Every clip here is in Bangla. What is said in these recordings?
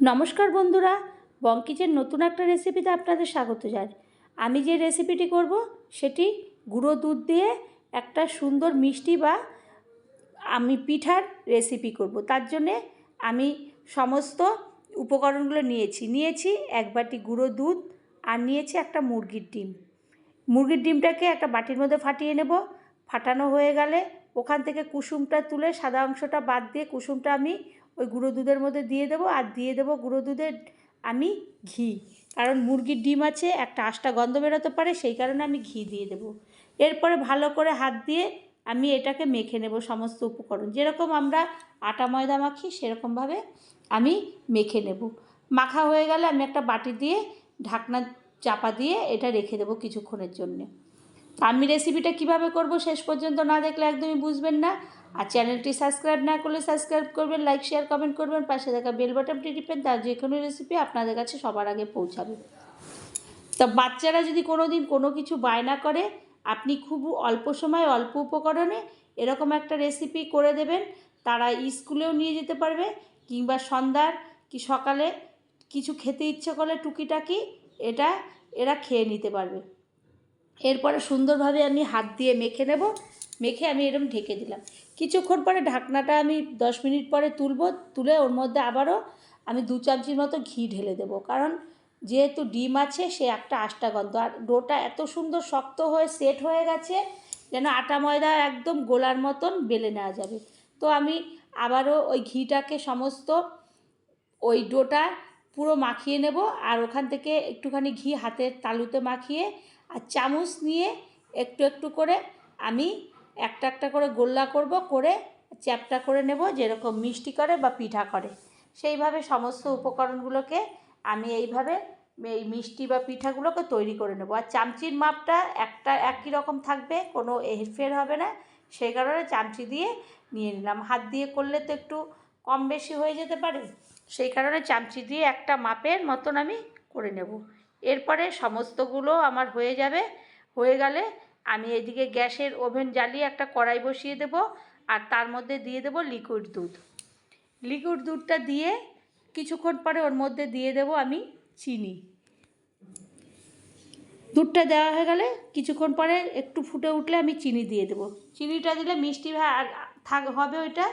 নমস্কার বন্ধুরা বঙ্কিচের নতুন একটা রেসিপিতে আপনাদের স্বাগত জানাই। আমি যে রেসিপিটি করব, সেটি গুঁড়ো দুধ দিয়ে একটা সুন্দর মিষ্টি বা আমি পিঠার রেসিপি করব। তার জন্যে আমি সমস্ত উপকরণগুলো নিয়েছি। নিয়েছি এক বাটি গুঁড়ো দুধ আর নিয়েছি একটা মুরগির ডিম। মুরগির ডিমটাকে একটা বাটির মধ্যে ফাটিয়ে নেব। ফাটানো হয়ে গেলে ওখান থেকে কুসুমটা তুলে সাদা অংশটা বাদ দিয়ে কুসুমটা আমি ওই গুঁড়ো দুধের মধ্যে দিয়ে দেবো আর দিয়ে দেবো গুঁড়ো দুধের, আমি ঘি। কারণ মুরগির ডিম আছে, একটা আষ্টা গন্ধ বেরোতে পারে, সেই কারণে আমি ঘি দিয়ে দেবো। এরপরে ভালো করে হাত দিয়ে আমি এটাকে মেখে নেব সমস্ত উপকরণ। যেরকম আমরা আটা ময়দা মাখি, সেরকমভাবে আমি মেখে নেব। মাখা হয়ে গেলে আমি একটা বাটি দিয়ে ঢাকনা চাপা দিয়ে এটা রেখে দেবো কিছুক্ষণের জন্যে। আমি রেসিপিটা কীভাবে করব শেষ পর্যন্ত না দেখলে একদমই বুঝবেন না। আর চ্যানেলটি সাবস্ক্রাইব না করলে সাবস্ক্রাইব করবেন লাইক শেয়ার কমেন্ট করবেন, পাশে থাকা বেল বাটনটি টিপেন তার যে কোনো রেসিপি আপনাদের কাছে সবার আগে পৌঁছাবে। তা বাচ্চারা যদি কোনো দিন কোনো কিছু বায়না করে, আপনি খুব অল্প সময়, অল্প উপকরণে এরকম একটা রেসিপি করে দেবেন, তারা স্কুলেও নিয়ে যেতে পারবে, কিংবা সন্ধ্যার কি সকালে কিছু খেতে ইচ্ছে করলে টুকিটাকি এটা এরা খেয়ে নিতে পারবে। এরপরে সুন্দরভাবে আমি হাত দিয়ে মেখে নেব। মেখে আমি এরকম ঢেকে দিলাম। কিছুক্ষণ পরে ঢাকনাটা আমি দশ মিনিট পরে তুলব, তুলে ওর মধ্যে আবারও আমি দু চামচির মতো ঘি ঢেলে দেবো। কারণ যেহেতু ডিম আছে, সে একটা আষ্টা গন্ধ আর ডোটা এত সুন্দর শক্ত হয়ে, সেট হয়ে গেছে যেন আটা ময়দা একদম গোলার মতন বেলে নেওয়া যাবে। তো আমি আবারও ওই ঘিটাকে সমস্ত ওই ডোটা পুরো মাখিয়ে নেব আর ওখান থেকে একটুখানি ঘি হাতের তালুতে মাখিয়ে আর চামচ নিয়ে একটু একটু করে আমি একটা একটা করে গোল্লা করব, করে চ্যাপটা করে নেব যেরকম মিষ্টি করে বা পিঠা করে। সেইভাবে সমস্ত উপকরণগুলোকে আমি এইভাবে এই মিষ্টি বা পিঠাগুলোকে তৈরি করে নেব। আর চামচির মাপটা একটা একই রকম থাকবে, কোনো হেরফের হবে না। সেই কারণে চামচি দিয়ে নিয়ে নিলাম। হাত দিয়ে করলে তো একটু কম বেশি হয়ে যেতে পারে। সেই কারণে চামচি দিয়ে একটা মাপের মতন আমি করে নেব। এরপরে সমস্তগুলো আমার হয়ে যাবে। হয়ে গেলে আমি এদিকে গ্যাসের ওভেন জ্বালিয়ে একটা কড়াই বসিয়ে দেব আর তার মধ্যে দিয়ে দেব লিকুইড দুধ। লিকুইড দুধটা দিয়ে কিছুক্ষণ পরে ওর মধ্যে দিয়ে দেব আমি চিনি। দুধটা দেওয়া হয়ে গেলে কিছুক্ষণ পরে একটু ফুটে উঠলে আমি চিনি দিয়ে দেবো। চিনিটা দিলে মিষ্টি আর থাক হবে ওইটা।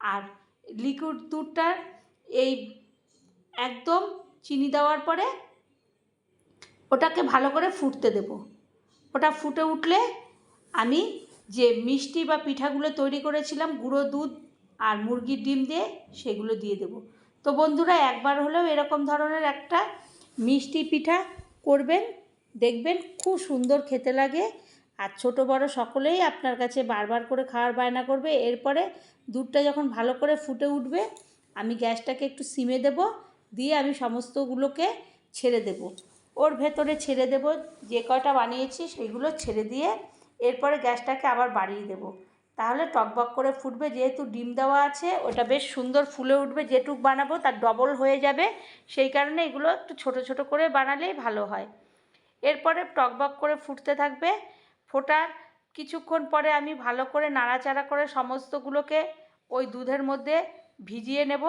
আর লিকুইড দুধটার এই একদম চিনি দেওয়ার পরে ওটাকে ভালো করে ফুটতে দেব। ওটা ফুটে উঠলে আমি যে মিষ্টি বা পিঠাগুলো তৈরি করেছিলাম, গুঁড়ো দুধ আর মুরগির ডিম দিয়ে সেগুলো দিয়ে দেব। তো বন্ধুরা, একবার হলেও এরকম ধরনের একটা মিষ্টি পিঠা করবেন, দেখবেন খুব সুন্দর খেতে লাগে। আর ছোট বড় সকলেই আপনার কাছে বারবার করে খাওয়ার বায়না করবে। এরপরে দুধটা যখন ভালো করে ফুটে উঠবে, আমি গ্যাসটাকে একটু সিমে দেব, দিয়ে আমি সমস্তগুলোকে ছেড়ে দেব। ওর ভেতরে ছেড়ে দেব, যে কয়টা বানিয়েছি সেইগুলো ছেড়ে দিয়ে এরপরে গ্যাসটাকে আবার বাড়িয়ে দেব। তাহলে টকবক করে ফুটবে, যেহেতু ডিম দেওয়া আছে, ওটা বেশ সুন্দর ফুলে উঠবে, যেটুক বানাবো তার ডবল হয়ে যাবে। সেই কারণে এগুলো একটু ছোট ছোট করে বানালেই ভালো হয়। এরপরে টকবক করে ফুটতে থাকবে। ফোটার কিছুক্ষণ পরে আমি ভালো করে নাড়াচাড়া করে সমস্তগুলোকে ওই দুধের মধ্যে ভিজিয়ে নেব।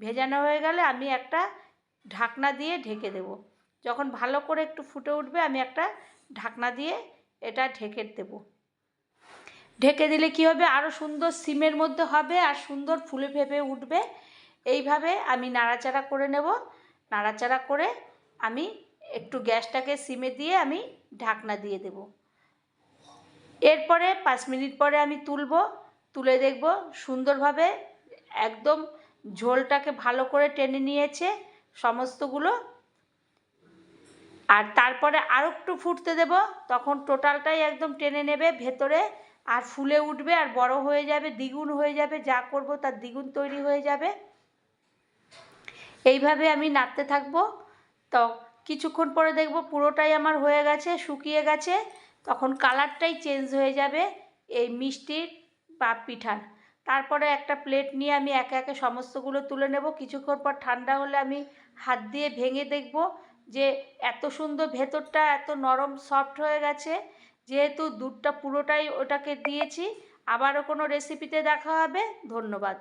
ভেজানো হয়ে গেলে আমি একটা ঢাকনা দিয়ে ঢেকে দেব। যখন ভালো করে একটু ফুটে উঠবে, আমি একটা ঢাকনা দিয়ে এটা ঢেকে দেব। ঢেকে দিলে কি হবে? আরও সুন্দর সিমের মধ্যে হবে আর সুন্দর ফুলে ফেপে উঠবে। এইভাবে আমি নাড়াচাড়া করে নেব। নাড়াচাড়া করে আমি একটু গ্যাসটাকে সিমে দিয়ে আমি ঢাকনা দিয়ে দেব। এরপরে পাঁচ মিনিট পরে আমি তুলব। তুলে দেখব সুন্দরভাবে একদম ঝোলটাকে ভালো করে টেনে নিয়েছে। সমস্তগুলো আর তারপরে আরও একটু ফুটতে দেব, তখন টোটালটাই একদম টেনে নেবে ভেতরে, আর ফুলে উঠবে আর বড় হয়ে যাবে, দ্বিগুণ হয়ে যাবে, যা করব তার দ্বিগুণ তৈরি হয়ে যাবে। এইভাবে আমি নাড়তে থাকব। তো কিছুক্ষণ পরে দেখব পুরোটাই আমার হয়ে গেছে, শুকিয়ে গেছে, তখন কালারটাই চেঞ্জ হয়ে যাবে এই মিষ্টির বা পিঠার। তারপরে একটা প্লেট নিয়ে আমি একে একে সমস্তগুলো তুলে নেব, কিছুক্ষণ পর ঠান্ডা হলে আমি হাত দিয়ে ভেঙে দেখব যে এত সুন্দর ভেতরটা এত নরম সফট হয়ে গেছে, যেহেতু দুধটা পুরোটাই ওটাকে দিয়েছি, আবারও কোনো রেসিপিতে দেখা হবে, ধন্যবাদ।